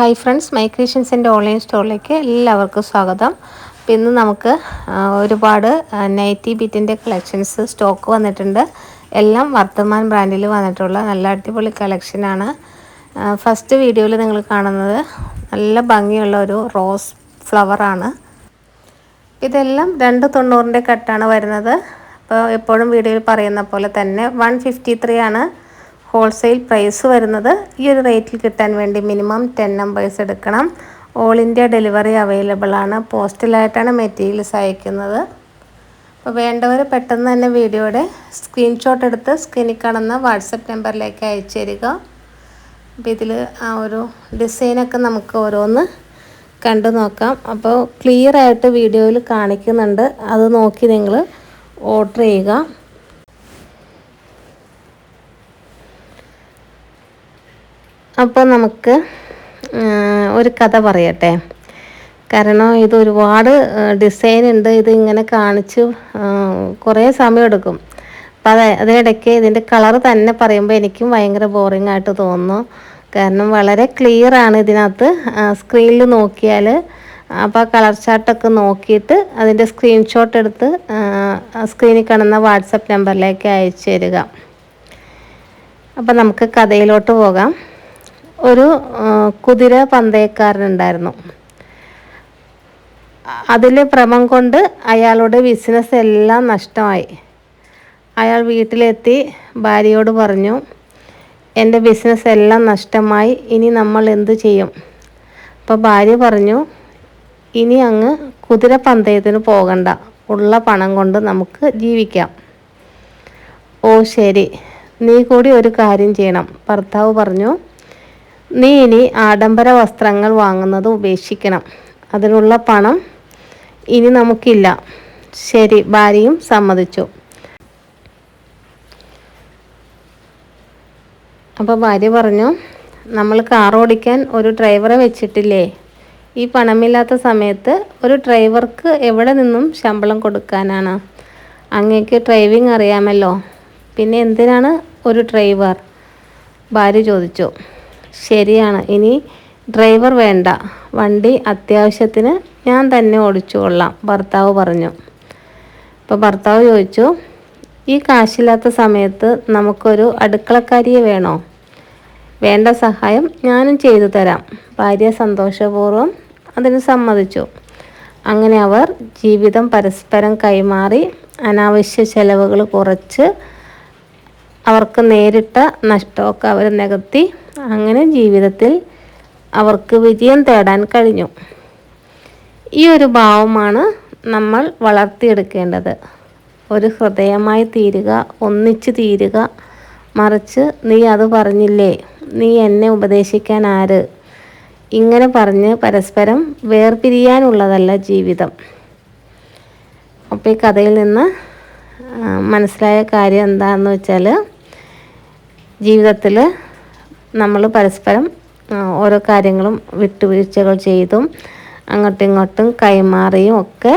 Hi friends my ക്രിയേഷൻസിന്റെ online സ്റ്റോറിലേക്ക് എല്ലാവർക്കും സ്വാഗതം. അപ്പോൾ ഇന്ന് നമുക്ക് ഒരുപാട് നൈറ്റി ബിറ്റിന്റെ കളക്ഷൻസ് സ്റ്റോക്ക് വന്നിട്ടുണ്ട്. എല്ലാം വർത്തമാൻ ബ്രാൻഡിൽ വന്നിട്ടുള്ള നല്ല അടിപൊളി കളക്ഷനാണ് ഫസ്റ്റ് വീഡിയോയിൽ നിങ്ങൾ കാണുന്നത് നല്ല ഭംഗിയുള്ള ഒരു റോസ് ഫ്ലവറാണ് ഇതെല്ലാം രണ്ട് തൊണ്ണൂറിന്റെ കട്ടാണ് വരുന്നത്. അപ്പോൾ എപ്പോഴും വീഡിയോയിൽ പറയുന്ന പോലെ തന്നെ വൺ ഫിഫ്റ്റി ത്രീ ആണ്. ഹോൾസെയിൽ പ്രൈസ് വരുന്നത് ഈ ഒരു റേറ്റിൽ കിട്ടാൻ വേണ്ടി മിനിമം ടെൻ നമ്പേഴ്സ് എടുക്കണം. ഓൾ ഇന്ത്യ ഡെലിവറി അവൈലബിൾ ആണ്. പോസ്റ്റലായിട്ടാണ് മെറ്റീരിയൽസ് അയക്കുന്നത്. അപ്പോൾ വേണ്ടവർ പെട്ടെന്ന് തന്നെ വീഡിയോയുടെ സ്ക്രീൻഷോട്ട് എടുത്ത് സ്ക്രീനിൽ കാണുന്ന വാട്സപ്പ് നമ്പറിലേക്ക് അയച്ചു തരിക. അപ്പോൾ ഇതിൽ ആ ഒരു ഡിസൈനൊക്കെ നമുക്ക് ഓരോന്ന് കണ്ടു നോക്കാം. അപ്പോൾ ക്ലിയർ ആയിട്ട് വീഡിയോയിൽ കാണിക്കുന്നുണ്ട്. അത് നോക്കി നിങ്ങൾ ഓർഡർ ചെയ്യുക. അപ്പോൾ നമുക്ക് ഒരു കഥ പറയട്ടെ. കാരണം ഇത് ഒരുപാട് ഡിസൈൻ ഉണ്ട്. ഇത് ഇങ്ങനെ കാണിച്ച് കുറേ സമയം എടുക്കും. അപ്പം അതെ അതിനിടയ്ക്ക് ഇതിന്റെ കളർ തന്നെ പറയുമ്പോൾ എനിക്കും ഭയങ്കര ബോറിംഗ് ആയിട്ട് തോന്നുന്നു. കാരണം വളരെ ക്ലിയർ ആണ് ഇതിനകത്ത്. സ്ക്രീനിൽ നോക്കിയാൽ അപ്പോൾ കളർ ചാർട്ടൊക്കെ നോക്കിയിട്ട് അതിന്റെ സ്ക്രീൻഷോട്ട് എടുത്ത് സ്ക്രീനിൽ കാണുന്ന വാട്സപ്പ് നമ്പറിലേക്ക് അയച്ചു തരിക. അപ്പം നമുക്ക് കഥയിലോട്ട് പോകാം. ഒരു കുതിര പന്തയക്കാരനുണ്ടായിരുന്നു അതിൽ ഭ്രമം കൊണ്ട് അയാളുടെ ബിസിനസ് എല്ലാം നഷ്ടമായി. അയാൾ വീട്ടിലെത്തി ഭാര്യയോട് പറഞ്ഞു എന്റെ ബിസിനസ് എല്ലാം നഷ്ടമായി ഇനി നമ്മൾ എന്ത് ചെയ്യും? അപ്പോൾ ഭാര്യ പറഞ്ഞു ഇനി അങ്ങ് കുതിര പന്തയത്തിന് പോകണ്ട. ഉള്ള പണം കൊണ്ട് നമുക്ക് ജീവിക്കാം. ഓ ശരി. നീ കൂടി ഒരു കാര്യം ചെയ്യണം. ഭർത്താവ് പറഞ്ഞു നീ ഇനി ആഡംബര വസ്ത്രങ്ങൾ വാങ്ങുന്നത് ഉപേക്ഷിക്കണം. അതിനുള്ള പണം ഇനി നമുക്കില്ല. ശരി ഭാര്യയും സമ്മതിച്ചു. അപ്പോൾ ഭാര്യ പറഞ്ഞു നമ്മൾ കാർ ഓടിക്കാൻ ഒരു ഡ്രൈവറെ വെച്ചിട്ടില്ലേ? ഈ പണമില്ലാത്ത സമയത്ത് ഒരു ഡ്രൈവർക്ക് എവിടെ നിന്നും ശമ്പളം കൊടുക്കാനാണ്? അങ്ങേക്ക് ഡ്രൈവിംഗ് അറിയാമല്ലോ. പിന്നെ എന്തിനാണ് ഒരു ഡ്രൈവർ? ഭാര്യ ചോദിച്ചു. ശരിയാണ്. ഇനി ഡ്രൈവർ വേണ്ട. വണ്ടി അത്യാവശ്യത്തിന് ഞാൻ തന്നെ ഓടിച്ചു കൊള്ളാം. ഭർത്താവ് പറഞ്ഞു. അപ്പോൾ ഭർത്താവ് ചോദിച്ചു ഈ കാശില്ലാത്ത സമയത്ത് നമുക്കൊരു അടുക്കളക്കാരിയെ വേണോ? വേണ്ട സഹായം ഞാനും ചെയ്തു തരാം. ഭാര്യ സന്തോഷപൂർവം അതിന് സമ്മതിച്ചു. അങ്ങനെ അവർ ജീവിതം പരസ്പരം കൈമാറി അനാവശ്യ ചെലവുകൾ കുറച്ച് അവർക്ക് നേരിട്ട നഷ്ടമൊക്കെ അവർ നികത്തി അങ്ങനെ ജീവിതത്തിൽ അവർക്ക് വിജയം തേടാൻ കഴിഞ്ഞു. ഈ ഒരു ഭാവമാണ് നമ്മൾ വളർത്തിയെടുക്കേണ്ടത്. ഒരു ഹൃദയമായി തീരുക ഒന്നിച്ചു തീരുക മറിച്ച് നീ അത് പറഞ്ഞില്ലേ? നീ എന്നെ ഉപദേശിക്കാൻ ആര്? ഇങ്ങനെ പറഞ്ഞ് പരസ്പരം വേർപിരിയാനുള്ളതല്ല ജീവിതം. അപ്പോൾ ഈ കഥയിൽ നിന്ന് മനസ്സിലായ കാര്യം എന്താണെന്ന് വെച്ചാൽ ജീവിതത്തിൽ നമ്മൾ പരസ്പരം ഓരോ കാര്യങ്ങളും വിട്ടുവീഴ്ചകൾ ചെയ്തും അങ്ങോട്ടും ഇങ്ങോട്ടും കൈമാറിയും ഒക്കെ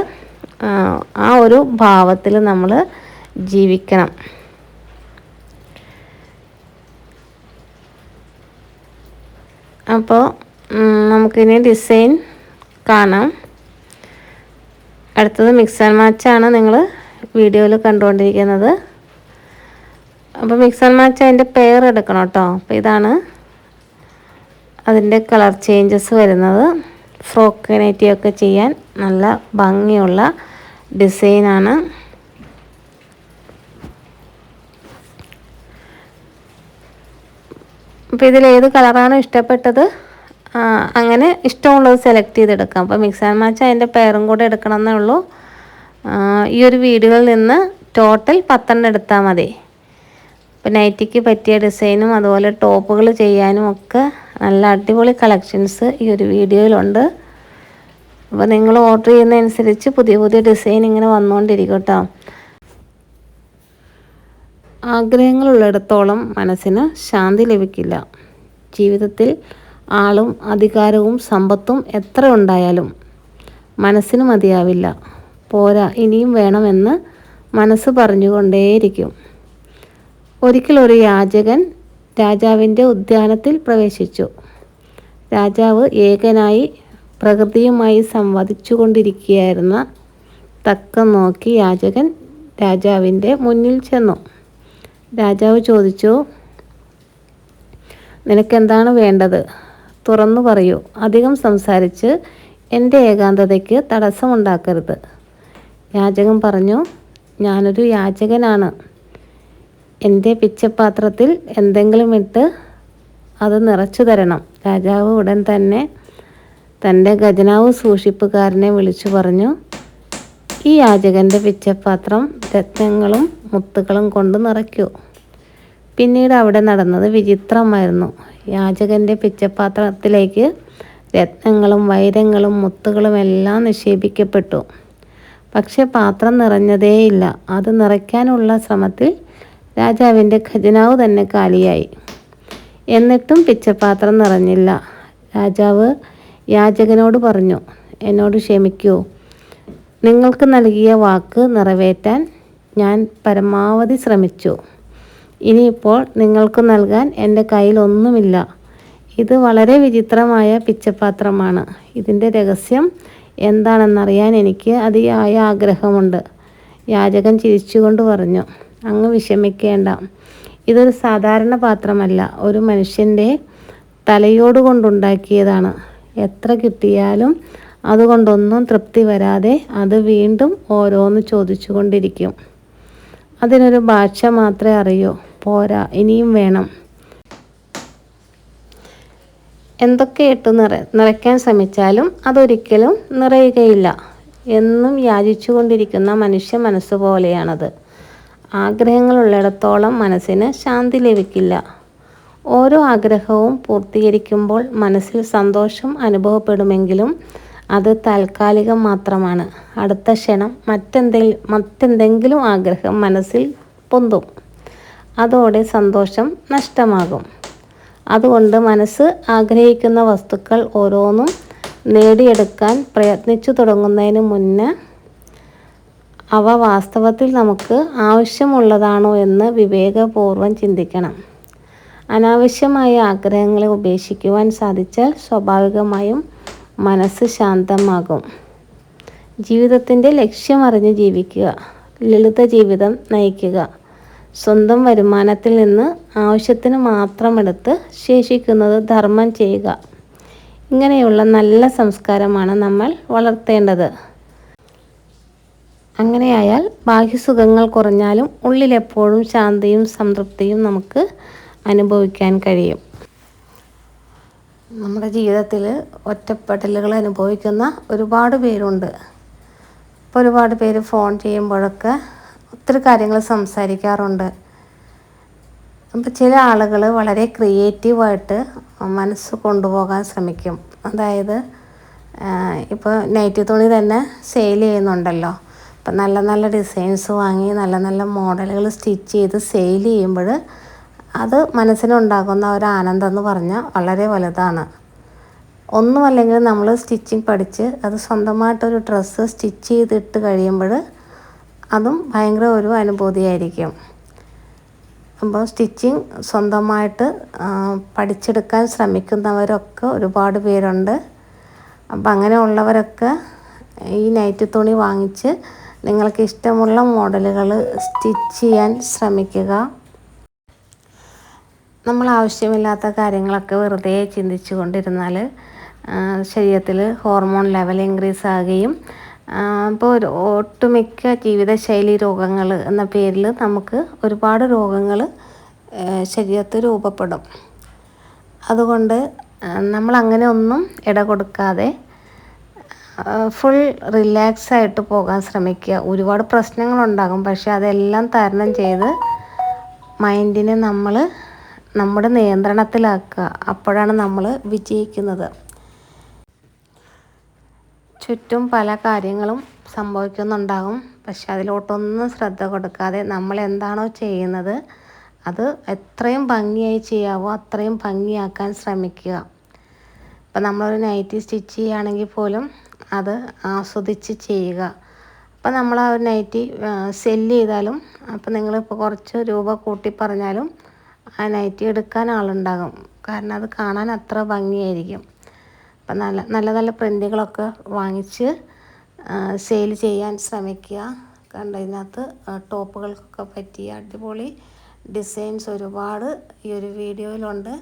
ആ, ഒരു ഭാവത്തിൽ നമ്മൾ ജീവിക്കണം. അപ്പോൾ നമുക്കിനി ഡിസൈൻ കാണാം. അടുത്തത് മിക്സ് ആൻഡ് മാച്ചാണ് നിങ്ങൾ വീഡിയോയിൽ കണ്ടുകൊണ്ടിരിക്കുന്നത്. അപ്പോൾ മിക്സ് ആൻഡ് മാച്ച് അതിന്റെ പെയർ എടുക്കണം കേട്ടോ. അപ്പോൾ ഇതാണ് അതിന്റെ കളർ ചേഞ്ചസ് വരുന്നത്. ഫ്രോക്ക് നൈറ്റിയൊക്കെ ചെയ്യാൻ നല്ല ഭംഗിയുള്ള ഡിസൈനാണ് അപ്പോൾ ഇതിൽ ഏത് കളറാണ് ഇഷ്ടപ്പെട്ടത് അങ്ങനെ ഇഷ്ടമുള്ളത് സെലക്ട് ചെയ്തെടുക്കാം. അപ്പോൾ മിക്സ് ആൻഡ് മാച്ച് അതിന്റെ പെയറും കൂടെ എടുക്കണം എന്നേ ഉള്ളൂ ഈ ഒരു വീഡിയോയിൽ നിന്ന് ടോട്ടൽ പത്തെണ്ണം എടുത്താൽ മതി. ഇപ്പോൾ നൈറ്റിക്ക് പറ്റിയ ഡിസൈനും അതുപോലെ ടോപ്പുകൾ ചെയ്യാനും ഒക്കെ നല്ല അടിപൊളി കളക്ഷൻസ് ഈ ഒരു വീഡിയോയിലുണ്ട്. അപ്പോൾ നിങ്ങൾ ഓർഡർ ചെയ്യുന്നതനുസരിച്ച് പുതിയ പുതിയ ഡിസൈൻ ഇങ്ങനെ വന്നുകൊണ്ടിരിക്കും കേട്ടോ ആഗ്രഹങ്ങളുള്ളിടത്തോളം മനസ്സിന് ശാന്തി ലഭിക്കില്ല. ജീവിതത്തിൽ ആളും അധികാരവും സമ്പത്തും എത്ര ഉണ്ടായാലും മനസ്സിന് മതിയാവില്ല. പോരാ ഇനിയും വേണമെന്ന് മനസ്സ് പറഞ്ഞുകൊണ്ടേയിരിക്കും. ഒരിക്കൽ ഒരു യാചകൻ രാജാവിന്റെ ഉദ്യാനത്തിൽ പ്രവേശിച്ചു. രാജാവ് ഏകനായി പ്രകൃതിയുമായി സംവദിച്ചു കൊണ്ടിരിക്കുകയായിരുന്ന തക്കം നോക്കി യാചകൻ രാജാവിന്റെ മുന്നിൽ ചെന്നു. രാജാവ് ചോദിച്ചു നിനക്കെന്താണ് വേണ്ടത്? തുറന്നു പറയൂ അധികം സംസാരിച്ച് എന്റെ ഏകാന്തതയ്ക്ക് തടസ്സമുണ്ടാക്കരുത്. യാചകൻ പറഞ്ഞു ഞാനൊരു യാചകനാണ്. എന്റെ പിച്ചപാത്രത്തിൽ എന്തെങ്കിലും ഇട്ട് അത് നിറച്ചു തരണം. രാജാവ് ഉടൻ തന്നെ തന്റെ ഖജനാവ് സൂക്ഷിപ്പുകാരനെ വിളിച്ചു പറഞ്ഞു ഈ യാചകന്റെ പിച്ചപാത്രം രത്നങ്ങളും മുത്തുകളും കൊണ്ട് നിറയ്ക്കൂ. പിന്നീട് അവിടെ നടന്നത് വിചിത്രമായിരുന്നു. യാചകന്റെ പിച്ചപാത്രത്തിലേക്ക് രത്നങ്ങളും വൈരങ്ങളും മുത്തുകളും എല്ലാം നിക്ഷേപിക്കപ്പെട്ടു. പക്ഷെ പാത്രം നിറഞ്ഞതേയില്ല. അത് നിറയ്ക്കാനുള്ള ശ്രമത്തിൽ രാജാവിന്റെ ഖജനാവ് തന്നെ കാലിയായി. എന്നിട്ടും പിച്ചപാത്രം നിറഞ്ഞില്ല. രാജാവ് യാചകനോട് പറഞ്ഞു എന്നോട് ക്ഷമിക്കൂ. നിങ്ങൾക്ക് നൽകിയ വാക്ക് നിറവേറ്റാൻ ഞാൻ പരമാവധി ശ്രമിച്ചു. ഇനിയിപ്പോൾ നിങ്ങൾക്ക് നൽകാൻ എന്റെ കയ്യിലൊന്നുമില്ല ഇത് വളരെ വിചിത്രമായ പിച്ചപാത്രമാണ്. ഇതിന്റെ രഹസ്യം എന്താണെന്നറിയാൻ എനിക്ക് അതിയായ ആഗ്രഹമുണ്ട് യാചകൻ ചിരിച്ചുകൊണ്ട് പറഞ്ഞു. അങ്ങ് വിഷമിക്കേണ്ട. ഇതൊരു സാധാരണ പാത്രമല്ല. ഒരു മനുഷ്യന്റെ തലയോടുകൊണ്ടുണ്ടാക്കിയതാണ് എത്ര കിട്ടിയാലും അതുകൊണ്ടൊന്നും തൃപ്തി വരാതെ അത് വീണ്ടും ഓരോന്ന് ചോദിച്ചു കൊണ്ടിരിക്കും അതിനൊരു ഭാഷ മാത്രമേ അറിയൂ. പോരാ ഇനിയും വേണം. എന്തൊക്കെ ഇട്ട് നിറ നിറയ്ക്കാൻ ശ്രമിച്ചാലും അതൊരിക്കലും നിറയുകയില്ല. എന്നും യാചിച്ചുകൊണ്ടിരിക്കുന്ന മനുഷ്യ മനസ്സ് പോലെയാണത് ആഗ്രഹങ്ങളുള്ളിടത്തോളം മനസ്സിന് ശാന്തി ലഭിക്കില്ല. ഓരോ ആഗ്രഹവും പൂർത്തീകരിക്കുമ്പോൾ മനസ്സിൽ സന്തോഷം അനുഭവപ്പെടുമെങ്കിലും അത് താൽക്കാലികം മാത്രമാണ്. അടുത്ത ക്ഷണം മറ്റെന്തെങ്കിലും മറ്റെന്തെങ്കിലും ആഗ്രഹം മനസ്സിൽ പൊന്തും. അതോടെ സന്തോഷം നഷ്ടമാകും. അതുകൊണ്ട് മനസ്സ് ആഗ്രഹിക്കുന്ന വസ്തുക്കൾ ഓരോന്നും നേടിയെടുക്കാൻ പ്രയത്നിച്ചു തുടങ്ങുന്നതിന് മുന്നേ അവ വാസ്തവത്തിൽ നമുക്ക് ആവശ്യമുള്ളതാണോ എന്ന് വിവേകപൂർവം ചിന്തിക്കണം. അനാവശ്യമായ ആഗ്രഹങ്ങളെ ഉപേക്ഷിക്കുവാൻ സാധിച്ചാൽ സ്വാഭാവികമായും മനസ്സ് ശാന്തമാകും. ജീവിതത്തിന്റെ ലക്ഷ്യമറിഞ്ഞ് ജീവിക്കുക ലളിത ജീവിതം നയിക്കുക സ്വന്തം വരുമാനത്തിൽ നിന്ന് ആവശ്യത്തിന് മാത്രമെടുത്ത് ശേഷിക്കുന്നത് ധർമ്മം ചെയ്യുക. ഇങ്ങനെയുള്ള നല്ല സംസ്കാരമാണ് നമ്മൾ വളർത്തേണ്ടത്. അങ്ങനെയായാൽ ബാഹ്യസുഖങ്ങൾ കുറഞ്ഞാലും ഉള്ളിലെപ്പോഴും ശാന്തിയും സംതൃപ്തിയും നമുക്ക് അനുഭവിക്കാൻ കഴിയും. നമ്മുടെ ജീവിതത്തിൽ ഒറ്റപ്പെടലുകൾ അനുഭവിക്കുന്ന ഒരുപാട് പേരുണ്ട്. ഇപ്പോൾ ഒരുപാട് പേര് ഫോൺ ചെയ്യുമ്പോഴൊക്കെ ഒത്തിരി കാര്യങ്ങൾ സംസാരിക്കാറുണ്ട്. അപ്പോൾ ചില ആളുകൾ വളരെ ക്രിയേറ്റീവായിട്ട് മനസ്സ് കൊണ്ടുപോകാൻ ശ്രമിക്കും. അതായത് ഇപ്പോൾ നൈറ്റി തുണി തന്നെ സെയിൽ ചെയ്യുന്നുണ്ടല്ലോ. അപ്പം നല്ല നല്ല ഡിസൈൻസ് വാങ്ങി നല്ല നല്ല മോഡലുകൾ സ്റ്റിച്ച് ചെയ്ത് സെയിൽ ചെയ്യുമ്പോൾ അത് മനസ്സിനുണ്ടാകുന്ന ഒരു ആനന്ദം എന്ന് പറഞ്ഞാൽ വളരെ വലുതാണ്. ഒന്നുമല്ലെങ്കിൽ നമ്മൾ സ്റ്റിച്ചിങ് പഠിച്ച് അത് സ്വന്തമായിട്ടൊരു ഡ്രസ്സ് സ്റ്റിച്ച് ചെയ്തിട്ട് കഴിയുമ്പോൾ അതും ഭയങ്കര ഒരു അനുഭൂതിയായിരിക്കും. അപ്പോൾ സ്റ്റിച്ചിങ് സ്വന്തമായിട്ട് പഠിച്ചെടുക്കാൻ ശ്രമിക്കുന്നവരൊക്കെ ഒരുപാട് പേരുണ്ട്. അപ്പം അങ്ങനെയുള്ളവരൊക്കെ ഈ നൈറ്റ് തുണി വാങ്ങിച്ച് നിങ്ങൾക്ക് ഇഷ്ടമുള്ള മോഡലുകൾ സ്റ്റിച്ച് ചെയ്യാൻ ശ്രമിക്കുക. നമ്മൾ ആവശ്യമില്ലാത്ത കാര്യങ്ങളൊക്കെ വെറുതെ ചിന്തിച്ചു കൊണ്ടിരുന്നാൽ ശരീരത്തിൽ ഹോർമോൺ ലെവൽ ഇൻക്രീസ് ആകുകയും ഇപ്പോൾ ഒരു ഒട്ടുമിക്ക ജീവിതശൈലി രോഗങ്ങൾ എന്ന പേരിൽ നമുക്ക് ഒരുപാട് രോഗങ്ങൾ ശരീരത്തിൽ രൂപപ്പെടും. അതുകൊണ്ട് നമ്മൾ അങ്ങനെ ഒന്നും ഇട കൊടുക്കാതെ ഫുൾ റിലാക്സ് ആയിട്ട് പോകാൻ ശ്രമിക്കുക. ഒരുപാട് പ്രശ്നങ്ങളുണ്ടാകും. പക്ഷെ അതെല്ലാം തരണം ചെയ്ത് മൈൻഡിനെ നമ്മൾ നമ്മുടെ നിയന്ത്രണത്തിലാക്കുക. അപ്പോഴാണ് നമ്മൾ വിജയിക്കുന്നത്. ചുറ്റും പല കാര്യങ്ങളും സംഭവിക്കുന്നുണ്ടാകും. പക്ഷെ അതിലോട്ടൊന്നും ശ്രദ്ധ കൊടുക്കാതെ നമ്മൾ എന്താണോ ചെയ്യുന്നത് അത് എത്രയും ഭംഗിയായി ചെയ്യാവോ അത്രയും ഭംഗിയാക്കാൻ ശ്രമിക്കുക. ഇപ്പം നമ്മളൊരു നൈറ്റി സ്റ്റിച്ച് ചെയ്യുകയാണെങ്കിൽ പോലും അത് ആസ്വദിച്ച് ചെയ്യുക. അപ്പോൾ നമ്മൾ ആ ഒരു നൈറ്റി സെല്ല് ചെയ്താലും അപ്പം നിങ്ങളിപ്പോൾ കുറച്ച് രൂപ കൂട്ടി പറഞ്ഞാലും ആ നൈറ്റി എടുക്കാൻ ആളുണ്ടാകും. കാരണം അത് കാണാൻ അത്ര ഭംഗിയായിരിക്കും. അപ്പം നല്ല നല്ല നല്ല പ്രിന്റുകളൊക്കെ വാങ്ങിച്ച് സെയിൽ ചെയ്യാൻ ശ്രമിക്കുക. കണ്ട ഇതിനകത്ത് ടോപ്പുകൾക്കൊക്കെ പറ്റിയ അടിപൊളി ഡിസൈൻസ് ഒരുപാട് ഈ ഒരു വീഡിയോയിലുണ്ട്.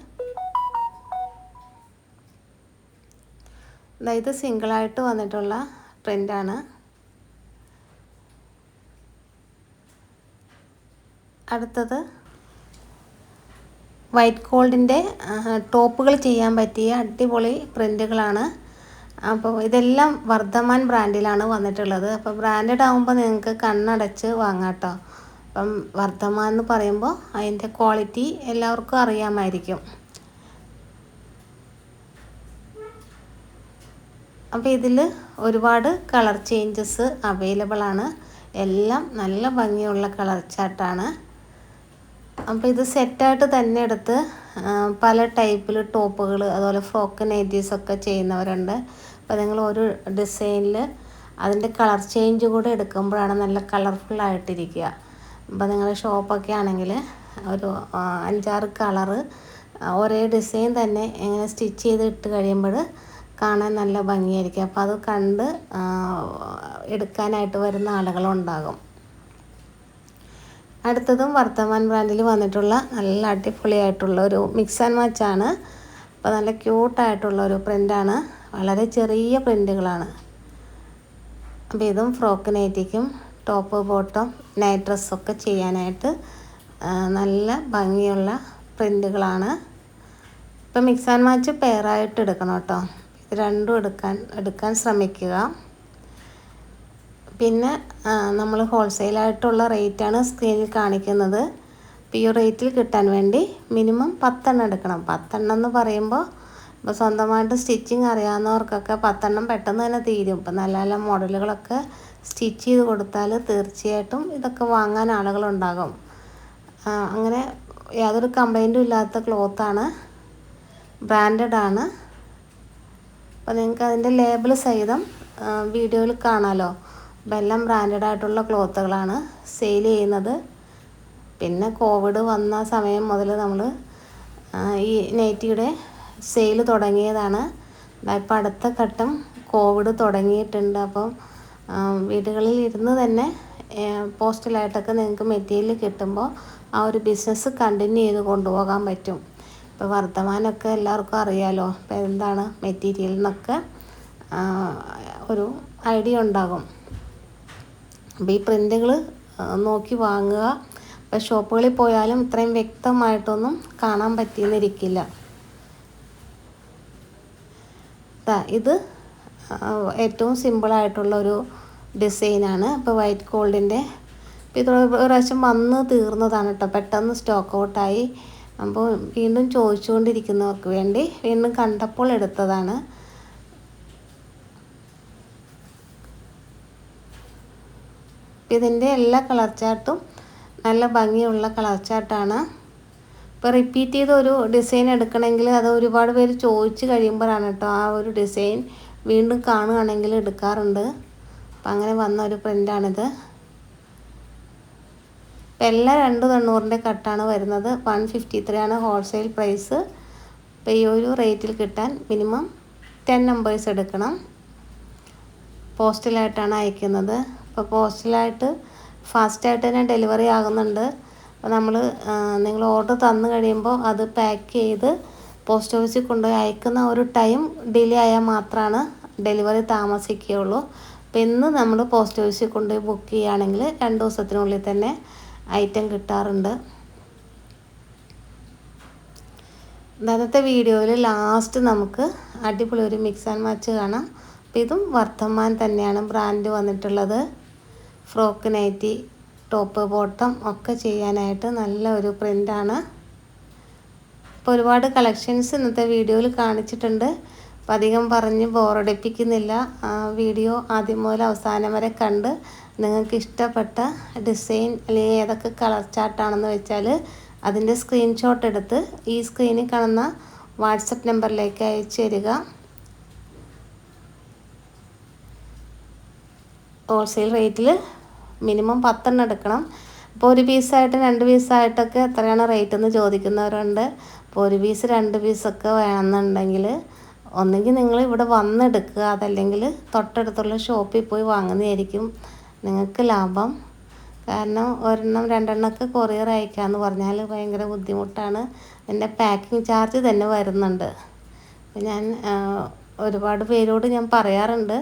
ഇത് സിംഗിളായിട്ട് വന്നിട്ടുള്ള പ്രിന്റാണ് അടുത്തത് വൈറ്റ് ഗോൾഡിന്റെ ടോപ്പുകൾ ചെയ്യാൻ പറ്റിയ അടിപൊളി പ്രിന്റുകളാണ് അപ്പോൾ ഇതെല്ലാം വർദ്ധമാൻ ബ്രാൻഡിലാണ് വന്നിട്ടുള്ളത്. അപ്പോൾ ബ്രാൻഡഡ് ആകുമ്പോൾ നിങ്ങൾക്ക് കണ്ണടച്ച് വാങ്ങാം കേട്ടോ. അപ്പം വർദ്ധമാൻ എന്ന് പറയുമ്പോൾ അതിന്റെ ക്വാളിറ്റി എല്ലാവർക്കും അറിയാമായിരിക്കും. അപ്പോൾ ഇതിൽ ഒരുപാട് കളർ ചേഞ്ചസ് അവൈലബിൾ ആണ്. എല്ലാം നല്ല ഭംഗിയുള്ള കളർ ചാർട്ടാണ് അപ്പോൾ ഇത് സെറ്റായിട്ട് തന്നെ എടുത്ത് പല ടൈപ്പിൽ ടോപ്പുകൾ അതുപോലെ ഫ്രോക്ക് നൈറ്റീസ് ഒക്കെ ചെയ്യുന്നവരുണ്ട്. അപ്പോൾ നിങ്ങൾ ഒരു ഡിസൈനിൽ അതിന്റെ കളർ ചേഞ്ച് കൂടെ എടുക്കുമ്പോഴാണ് നല്ല കളർഫുള്ളായിട്ടിരിക്കുക അപ്പോൾ നിങ്ങളുടെ ഷോപ്പൊക്കെ ആണെങ്കിൽ ഒരു അഞ്ചാറ് കളറ് ഒരേ ഡിസൈൻ തന്നെ എങ്ങനെ സ്റ്റിച്ച് ചെയ്ത് ഇട്ട് കഴിയുമ്പോൾ കാണാൻ നല്ല ഭംഗിയായിരിക്കും. അപ്പോൾ അത് കണ്ട് എടുക്കാനായിട്ട് വരുന്ന ആളുകളുണ്ടാകും. അടുത്തതും വർത്തമാൻ ബ്രാൻഡിൽ വന്നിട്ടുള്ള നല്ല അടിപൊളിയായിട്ടുള്ള ഒരു മിക്സ് ആൻഡ് മാച്ചാണ് അപ്പോൾ നല്ല ക്യൂട്ടായിട്ടുള്ള ഒരു പ്രിന്റാണ് വളരെ ചെറിയ പ്രിന്റുകളാണ് അപ്പോൾ ഇതും ഫ്രോക്ക് നൈറ്റിക്കും ടോപ്പ് ബോട്ടം നൈറ്റ് ഡ്രസ്സൊക്കെ ചെയ്യാനായിട്ട് നല്ല ഭംഗിയുള്ള പ്രിന്റുകളാണ് ഇപ്പോൾ മിക്സ് ആൻഡ് മാച്ച് പെയറായിട്ട് എടുക്കണം കേട്ടോ. രണ്ടും എടുക്കാൻ എടുക്കാൻ ശ്രമിക്കുക. പിന്നെ നമ്മൾ ഹോൾസെയിലായിട്ടുള്ള റേറ്റാണ് സ്ക്രീനിൽ കാണിക്കുന്നത്. അപ്പോൾ റേറ്റിൽ കിട്ടാൻ വേണ്ടി മിനിമം പത്തെണ്ണം എടുക്കണം. പത്തെണ്ണം എന്ന് പറയുമ്പോൾ ഇപ്പോൾ സ്വന്തമായിട്ട് സ്റ്റിച്ചിങ് അറിയാവുന്നവർക്കൊക്കെ പത്തെണ്ണം പെട്ടെന്ന് തന്നെ തീരും. ഇപ്പം നല്ല നല്ല മോഡലുകളൊക്കെ സ്റ്റിച്ച് ചെയ്ത് കൊടുത്താൽ തീർച്ചയായിട്ടും ഇതൊക്കെ വാങ്ങാൻ ആളുകളുണ്ടാകും. അങ്ങനെ യാതൊരു കംപ്ലൈന്റും ഇല്ലാത്ത ക്ലോത്താണ് ബ്രാൻഡഡ് ആണ്. അപ്പോൾ നിങ്ങൾക്ക് അതിന്റെ ലേബിൾ സഹിതം വീഡിയോയിൽ കാണാമല്ലോ അപ്പം എല്ലാം ബ്രാൻഡഡ് ആയിട്ടുള്ള ക്ലോത്തുകളാണ് സെയിൽ ചെയ്യുന്നത്. പിന്നെ കോവിഡ് വന്ന സമയം മുതൽ നമ്മൾ ഈ നൈറ്റിയുടെ സെയിൽ തുടങ്ങിയതാണ്. ഇപ്പം അടുത്ത ഘട്ടം കോവിഡ് തുടങ്ങിയിട്ടുണ്ട്. അപ്പം വീടുകളിൽ ഇരുന്ന് തന്നെ പോസ്റ്റലായിട്ടൊക്കെ നിങ്ങൾക്ക് മെറ്റീരിയൽ കിട്ടുമ്പോൾ ആ ഒരു ബിസിനസ് കണ്ടിന്യൂ ചെയ്ത് കൊണ്ടുപോകാൻ പറ്റും. ഇപ്പോൾ വർത്തമാനമൊക്കെ എല്ലാവർക്കും അറിയാലോ. അപ്പോൾ എന്താണ് മെറ്റീരിയൽ എന്നൊക്കെ ഒരു ഐഡിയ ഉണ്ടാകും. അപ്പോൾ ഈ പ്രിന്റുകൾ നോക്കി വാങ്ങുക. ഇപ്പോൾ ഷോപ്പുകളിൽ പോയാലും ഇത്രയും വ്യക്തമായിട്ടൊന്നും കാണാൻ പറ്റിയെന്നിരിക്കില്ല ഇത് ഏറ്റവും സിമ്പിളായിട്ടുള്ള ഒരു ഡിസൈനാണ് അപ്പോൾ വൈറ്റ് ഗോൾഡിന്റെ ഇപ്പോൾ ഇത് ഒരു പ്രാവശ്യം വന്ന് തീർന്നതാണ് കേട്ടോ പെട്ടെന്ന് സ്റ്റോക്ക് ഔട്ടായി അപ്പോൾ വീണ്ടും ചോദിച്ചുകൊണ്ടിരിക്കുന്നവർക്ക് വേണ്ടി വീണ്ടും കണ്ടപ്പോൾ എടുത്തതാണ്. ഇതിന്റെ എല്ലാ കളർ ചാർട്ടും നല്ല ഭംഗിയുള്ള കളർ ചാർട്ടാണ്. ഇപ്പോൾ റിപ്പീറ്റ് ചെയ്ത് ഒരു ഡിസൈൻ എടുക്കണമെങ്കിൽ അത് ഒരുപാട് പേര് ചോദിച്ച് കഴിയുമ്പോഴാണ് കേട്ടോ ആ ഒരു ഡിസൈൻ വീണ്ടും കാണുകയാണെങ്കിൽ എടുക്കാറുണ്ട്. അപ്പം അങ്ങനെ വന്ന ഒരു പ്രിന്റാണിത് ഇപ്പം എല്ലാം രണ്ട് തൊണ്ണൂറിന്റെ കട്ടാണ് വരുന്നത്. വൺ ഫിഫ്റ്റി ത്രീ ആണ് ഹോൾസെയിൽ പ്രൈസ് അപ്പോൾ ഈ ഒരു റേറ്റിൽ കിട്ടാൻ മിനിമം ടെൻ നമ്പേഴ്സ് എടുക്കണം. പോസ്റ്റലായിട്ടാണ് അയക്കുന്നത്. അപ്പോൾ പോസ്റ്റലായിട്ട് ഫാസ്റ്റായിട്ട് തന്നെ ഡെലിവറി ആകുന്നുണ്ട്. അപ്പോൾ നമ്മൾ നിങ്ങൾ ഓർഡർ തന്നു കഴിയുമ്പോൾ അത് പാക്ക് ചെയ്ത് പോസ്റ്റ് ഓഫീസിൽ കൊണ്ടുപോയി അയക്കുന്ന ഒരു ടൈം ഡിലേ ആയാൽ മാത്രമാണ് ഡെലിവറി താമസിക്കുകയുള്ളൂ. അപ്പോൾ ഇന്ന് നമ്മൾ പോസ്റ്റ് ഓഫീസിൽ കൊണ്ടുപോയി ബുക്ക് ചെയ്യുകയാണെങ്കിൽ രണ്ട് ദിവസത്തിനുള്ളിൽ തന്നെ ഐറ്റം കിട്ടാറുണ്ട്. ഇന്നത്തെ വീഡിയോയിൽ ലാസ്റ്റ് നമുക്ക് അടിപൊളി ഒരു മിക്സ് ആൻഡ് മാച്ച് കാണാം. അപ്പോൾ ഇതും വർത്തമാൻ തന്നെയാണ് ബ്രാൻഡ് വന്നിട്ടുള്ളത്. ഫ്രോക്ക് നൈറ്റി ടോപ്പ് ബോട്ടം ഒക്കെ ചെയ്യാനായിട്ട് നല്ല ഒരു പ്രിന്റാണ് ഇപ്പോൾ ഒരുപാട് കളക്ഷൻസ് ഇന്നത്തെ വീഡിയോയിൽ കാണിച്ചിട്ടുണ്ട്. അപ്പോൾ അധികം പറഞ്ഞ് ബോറടിപ്പിക്കുന്നില്ല. വീഡിയോ ആദ്യം മുതൽ അവസാനം വരെ കണ്ട് നിങ്ങൾക്ക് ഇഷ്ടപ്പെട്ട ഡിസൈൻ അല്ലെങ്കിൽ ഏതൊക്കെ കളർ ചാർട്ടാണെന്ന് വെച്ചാൽ അതിന്റെ സ്ക്രീൻഷോട്ട് എടുത്ത് ഈ സ്ക്രീനിൽ കാണുന്ന വാട്സപ്പ് നമ്പറിലേക്ക് അയച്ചു തരിക. ഹോൾസെയിൽ റേറ്റിൽ മിനിമം പത്തെണ്ണം എടുക്കണം. ഇപ്പോൾ ഒരു പീസായിട്ട് രണ്ട് പീസായിട്ടൊക്കെ എത്രയാണ് റേറ്റ് എന്ന് ചോദിക്കുന്നവരുണ്ട്. അപ്പോൾ ഒരു പീസ് രണ്ട് പീസൊക്കെ വേണമെന്നുണ്ടെങ്കിൽ ഒന്നുകിൽ നിങ്ങൾ ഇവിടെ വന്നെടുക്കുക. അതല്ലെങ്കിൽ തൊട്ടടുത്തുള്ള ഷോപ്പിൽ പോയി വാങ്ങുന്നതായിരിക്കും നിങ്ങൾക്ക് ലാഭം. കാരണം ഒരെണ്ണം രണ്ടെണ്ണമൊക്കെ കൊറിയർ അയക്കാമെന്ന് പറഞ്ഞാൽ ഭയങ്കര ബുദ്ധിമുട്ടാണ്. എന്റെ പാക്കിംഗ് ചാർജ് തന്നെ വരുന്നുണ്ട്. ഞാൻ ഒരുപാട് പേരോട് ഞാൻ പറയാറുണ്ട്.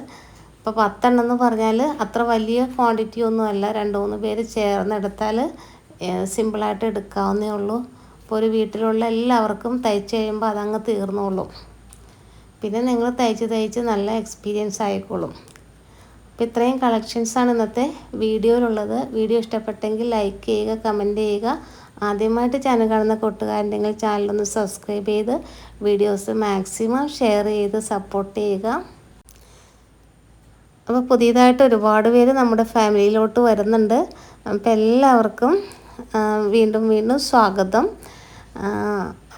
ഇപ്പോൾ പത്തെണ്ണം എന്ന് പറഞ്ഞാൽ അത്ര വലിയ ക്വാണ്ടിറ്റി ഒന്നുമല്ല. രണ്ട് മൂന്ന് പേര് ചേർന്നെടുത്താൽ സിമ്പിളായിട്ട് എടുക്കാവുന്നേ ഉള്ളൂ. ഇപ്പോൾ ഒരു വീട്ടിലുള്ള എല്ലാവർക്കും തയ്ച്ച് കഴിയുമ്പോൾ അതങ്ങ് തീർന്നോളും. പിന്നെ നിങ്ങൾ തയ്ച്ച് തയ്ച്ച് നല്ല എക്സ്പീരിയൻസ് ആയിക്കോളും. അപ്പോൾ ഇത്രയും കളക്ഷൻസാണ് ഇന്നത്തെ വീഡിയോയിലുള്ളത്. വീഡിയോ ഇഷ്ടപ്പെട്ടെങ്കിൽ ലൈക്ക് ചെയ്യുക കമന്റ് ചെയ്യുക. ആദ്യമായിട്ട് ചാനൽ കാണുന്ന കൂട്ടുകാരുണ്ടെങ്കിൽ ചാനലൊന്ന് സബ്സ്ക്രൈബ് ചെയ്ത് വീഡിയോസ് മാക്സിമം ഷെയർ ചെയ്ത് സപ്പോർട്ട് ചെയ്യുക. അപ്പോൾ പുതിയതായിട്ട് ഒരുപാട് പേര് നമ്മുടെ ഫാമിലിയിലോട്ട് വരുന്നുണ്ട്. അപ്പോൾ എല്ലാവർക്കും വീണ്ടും വീണ്ടും സ്വാഗതം.